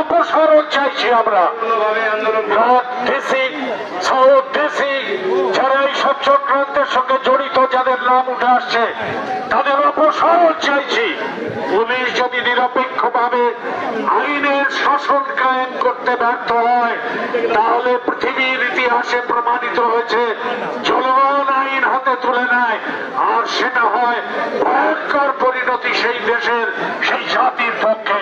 অপসারণ চাইছি আমরা। যারা এই সব চক্রান্তের সঙ্গে জড়িত, যাদের নাম উঠে আসছে, তাদের অপসারণ চাইছি। পুলিশ যদি নিরপেক্ষ ভাবে আইনের শাসন কায়েম করতে ব্যর্থ হয় তাহলে পৃথিবীর ইতিহাসে প্রমাণিত হয়েছে জলবায়ন আইন হাতে তুলে নেয় আর সেটা হয় ভয়ঙ্কর পরিণতি সেই দেশের, সেই জাতির পক্ষে।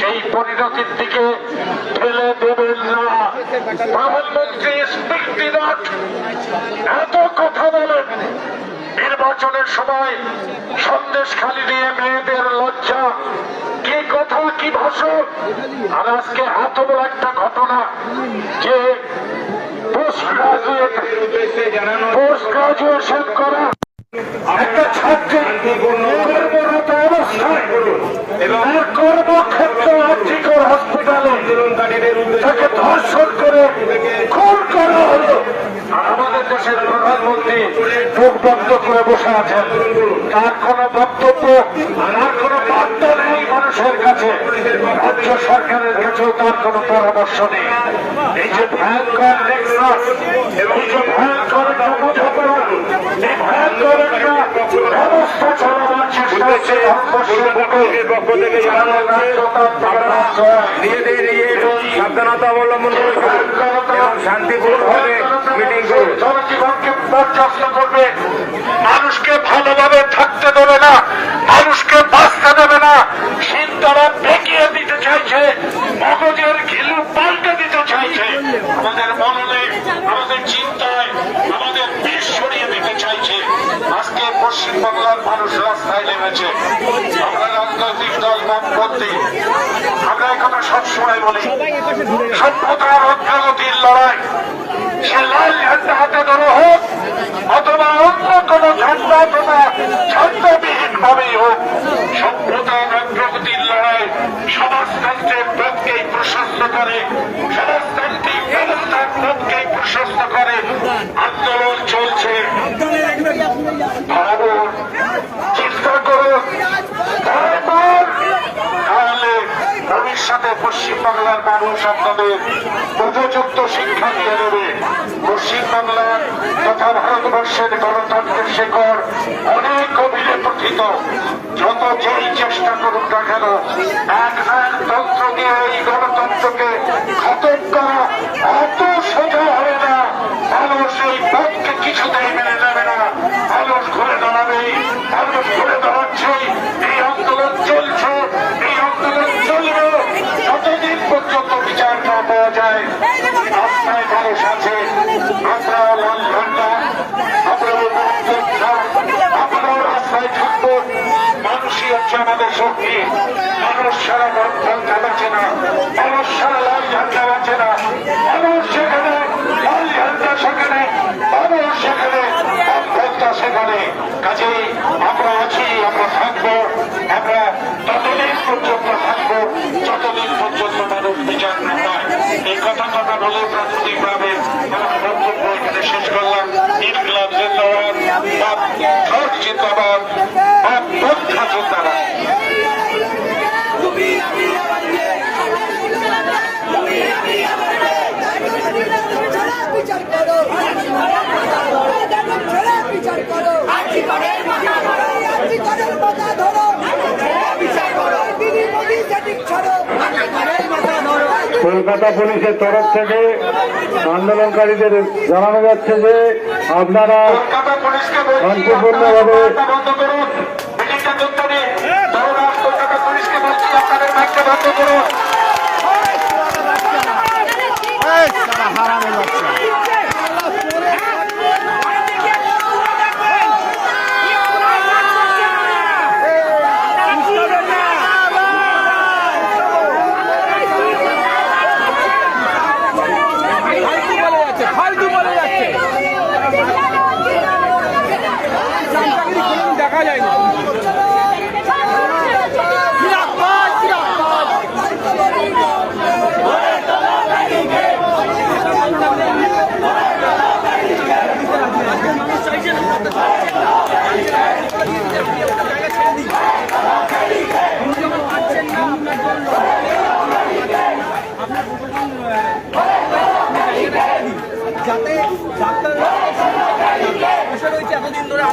সেই পরিণতির দিকে ঠেলে দেবেন না। প্রধানমন্ত্রী স্পিক সময় সন্দেশ খালি দিয়ে মেয়েদের লজ্জা। কি কথা, কি ভাষণ আর আজকে এত বড় একটা ঘটনা যে পোস্ট গ্রাজুয়েট পোস্ট গ্রাজুয়েশন করা একটা ছাত্রী কর্মরত অবস্থায় তার কর্মক্ষেত্র আর্থিকর হসপিটালে তাকে ধর্ষণ করে খুন করা হলো। আমাদের দেশের প্রধানমন্ত্রী মুখ বন্ধ করে বসে আছেন তার কোন বক্তব্য তার কোন বার্তা নেই মানুষের কাছে রাজ্য সরকারের কাছেও তার কোন পরামর্শ নেই এই যে ভয়ঙ্কর ভয়ঙ্কর ইয়ে সাবধানতা অবলম্বন করুন পর্যাপ্ত করবে, মানুষকে ভালোভাবে থাকতে দেবে না, মানুষকে বাঁচতে দেবে না। শীত তারা বেঁকিয়ে দিতে চাইছে, মগজের ঘিলু পাল্টে দিতে চাইছে। আমাদের মননে, আমাদের চিন্তায়, আমাদের বিষ সরিয়ে দিতে চাইছে। আজকে পশ্চিমবাংলার মানুষ রাস্তায় নেমেছে। আমরা রাজনৈতিক দল বামপন্থী আমরা এখানে সবসময় বলি, সভ্যতার অগ্রগতির লড়াই। সে লাল ঝান্ডা হাতে ধরো হোক অথবা অন্য কোন ঝান্ডা অথবা ঝান্ডাবিহীন ভাবেই হোক সভ্যতার অগ্রগতির লড়াই সমাজতন্ত্রের পথকেই প্রশস্ত করে, সমাজতান্ত্রিক ব্যবস্থার পথকেই প্রশস্ত করে, আন্দোলন চলছে। চিন্তা করো। তাহলে ভবিষ্যতে পশ্চিমবাংলার মানুষ আপনাদের উপযুক্ত শিক্ষা দিয়ে দেবে পশ্চিমবাংলার তথা ভারতবর্ষের গণতন্ত্রের শেকড় অনেক গভীরে প্রথিত যত যেই চেষ্টা করুক না কেন, এক এক তন্ত্র দিয়ে এই গণতন্ত্রকে খতম করা অত সোজা হবে না। মানুষ এই পথকে কিছুতেই মেনে নেবে না। মানুষ ঘুরে দাঁড়াবেই, মানুষ ঘুরে দাঁড়াচ্ছেই। এই আন্দোলন চলছে, এই আন্দোলন চলবে। যতদিন পর্যন্ত বিচার না পাওয়া যায় রাস্তায় মানুষ আছে আমরা লাল ঝান্ডা আমরা যোদ্ধা আমরাও রাস্তায় থাকব মানুষই আমাদের শক্তি। মানুষ সারা ঝান্ডা বাঁচে না। মানুষ সারা লাল ঝান্ডা বাঁচে না। মানুষ সেখানে, লাল ঝান্ডা সেখানে, মানুষ সেখানে বামপন্থা সেখানে। কাজেই আমরা আছি, আমরা থাকব, আমরা ততদিন পর্যন্ত থাকব, যতদিন পর্যন্ত মানুষ বিচার না পায়। এই কথা কথা বলে প্রাথমিকভাবে আমার বক্তব্য এখানে শেষ করলাম। ইনকলাব জিন্দাবাদ জিন্দাবাদ পন্থা জিন্দাবাদ বিচার করো বিচার করো আর্জি করের মাথা ধরো। কলকাতা পুলিশের তরফ থেকে আন্দোলনকারীদের জানানো যাচ্ছে যে আপনারা কলকাতা শান্তিপূর্ণভাবে আপনারা বন্ধ করুন মিটিংটা চলতে দিন ধরুন কলকাতা পুলিশকে বলছি আপনাদের মাইকটা বন্ধ করুন ফালতু বলে যাচ্ছে দেখা যায় না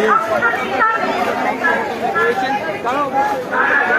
উনি লাইভ